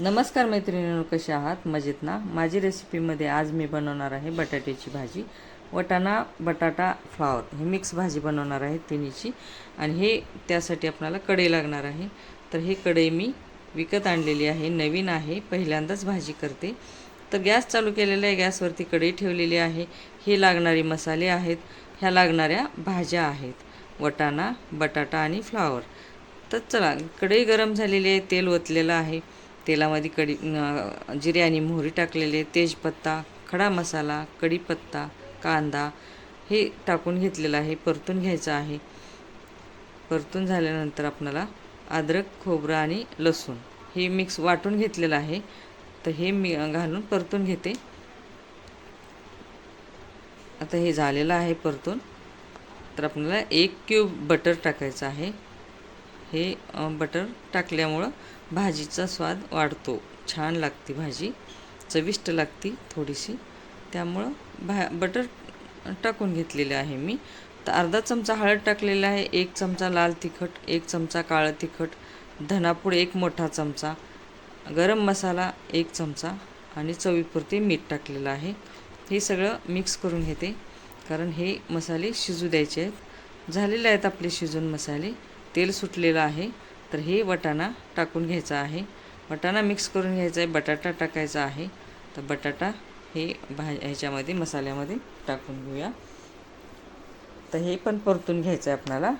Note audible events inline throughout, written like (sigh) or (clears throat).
नमस्कार मैत्रिणींनो कसे आहात? मजेत ना? माझी रेसिपीमध्ये आज मी बनवणार आहे बटाट्याची भाजी. वटाणा बटाटा फ्लावर ही मिक्स भाजी बनवणार आहे तिन्हीची. आणि हे त्यासाठी आपल्याला कढई लागणार आहे. तर हे कढई मी विकत आणलेली आहे नवीन आहे पहिल्यांदाच भाजी करते. तर गॅस चालू केलेला आहे गॅसवरती कढई ठेवलेली आहे. हे लागणारे मसाले आहेत ह्या लागणाऱ्या भाज्या आहेत. वटाणा बटाटा आणि फ्लावर तर चला कढई गरम झालेली आहे तेल ओतलेलं आहे. तेलामध्ये कढी जिरे आणि मोहरी टाकलेले तेजपत्ता खडा मसाला कढीपत्ता कांदा हे टाकून घेतलेलं आहे परतून घ्यायचं आहे. परतून झाल्यानंतर आपल्याला अद्रक खोबरं आणि लसूण हे मिक्स वाटून घेतलेलं आहे. तर हे मी घालून परतून घेते. आता हे झालेलं आहे परतून. तर आपल्याला एक क्यूब बटर टाकायचं आहे. हे बटर टाकल्यामुळं भाजीचा स्वाद वाढतो. छान लागते भाजी. चविष्ट लागती थोडीशी. त्यामुळं भा बटर टाकून घेतलेले आहे मी. तर अर्धा चमचा हळद टाकलेला आहे एक चमचा लाल तिखट एक चमचा काळं तिखट धनापूड एक मोठा चमचा गरम मसाला एक चमचा आणि चवीपुरते मीठ टाकलेलं आहे. हे सगळं मिक्स करून घेते कारण हे मसाले शिजू द्यायचे आहेत. झालेले आहेत आपले शिजून मसाले. तेल सुटलेलं आहे तर हे वटाणा टाकून घ्यायचा आहे. वटाणा मिक्स करून घ्यायचा आहे बटाटा टाकायचा आहे. तर बटाटा हे भा ह्याच्यामध्ये मसाल्यामध्ये टाकून घेऊया. तर हे पण परतून घ्यायचं आहे आपणाला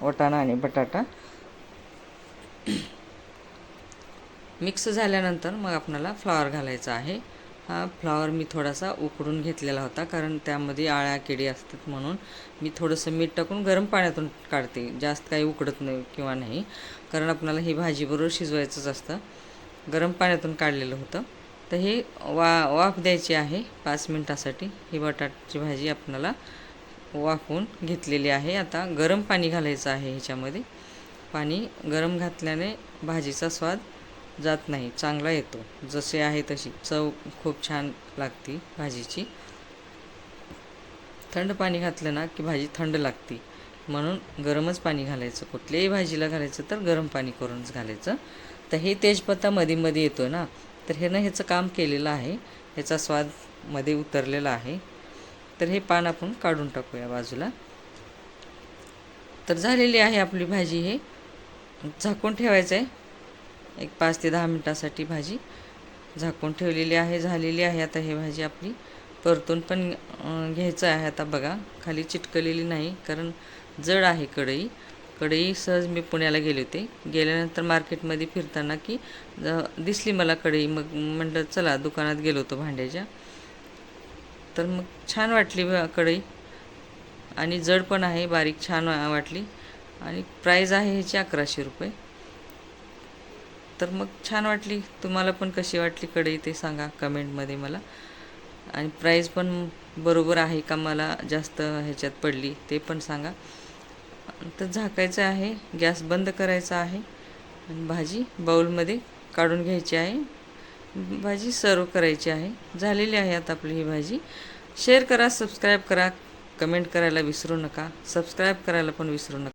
वटाणा आणि बटाटा. (clears throat) मिक्स झाल्यानंतर मग आपणाला फ्लॉवर घालायचा आहे. हा फ्लॉवर मी थोडासा उकडून घेतलेला होता कारण त्यामध्ये आळ्या किडी असतात म्हणून मी थोडंसं मीठ टाकून गरम पाण्यातून काढते जास्त काही उकडत नाही किंवा नाही कारण आपणाला ही भाजी बरोबर शिजवायचंच असतं. गरम पाण्यातून काढलेलं होतं. तर हे वा वाफ द्यायची आहे पाच मिनटासाठी. ही बटाटची भाजी आपणाला वाफवून घेतलेली आहे. आता गरम पाणी घालायचं आहे ह्याच्यामध्ये. पाणी गरम घातल्याने भाजीचा स्वाद जात नाही. चांगला येतो. जसे आहे तशी. चव खूप छान लागते भाजीची. थंड पाणी घातलं ना की भाजी थंड लागते. म्हणून गरमच पाणी घालायचं. कुठल्याही भाजीला घालायचं तर गरम पाणी करूनच घालायचं. तर हे तेजपत्ता मध्ये मध्ये येतो ना. तर हे ना ह्याचं काम केलेलं आहे. ह्याचा स्वादमध्ये उतरलेला आहे. तर हे पान आपण काढून टाकूया बाजूला. तर झालेली आहे आपली भाजी हे. झाकून ठेवायचं आहे एक पाच ते दहा मिनटासाठी भाजी झाकून ठेवलेली आहे झालेली आहे. आता हे भाजी आपली परतून पण घ्यायचं आहे. आता बघा खाली चिटकलेली नाही कारण जड आहे कढई. कढई सहज मी पुण्याला गेले होते. गेल्यानंतर मार्केटमध्ये फिरताना की ज- दिसली मला कढई. मग म्हटलं चला दुकानात गेलो होतो भांड्याच्या. तर मग छान वाटली ब- कढई. आणि जड पण आहे बारीक छान वाटली. आणि प्राईज आहे ह्याची अकराशे रुपये. तर मग छान वाटली. तुम्हाला पण कशी वाटली कढई ते सांगा कमेंटमध्ये मला. आणि प्राईज पण बरोबर आहे का मला जास्त ह्याच्यात पडली ते पण सांगा. तर झाकायचं आहे गॅस बंद करायचा आहे. आणि भाजी बाऊलमध्ये काढून घ्यायची आहे. भाजी सर्व करायची आहे. झालेली आहे आता आपली ही भाजी. शेअर करा सबस्क्राईब करा. कमेंट करायला विसरू नका. सबस्क्राईब करायला पण विसरू नका.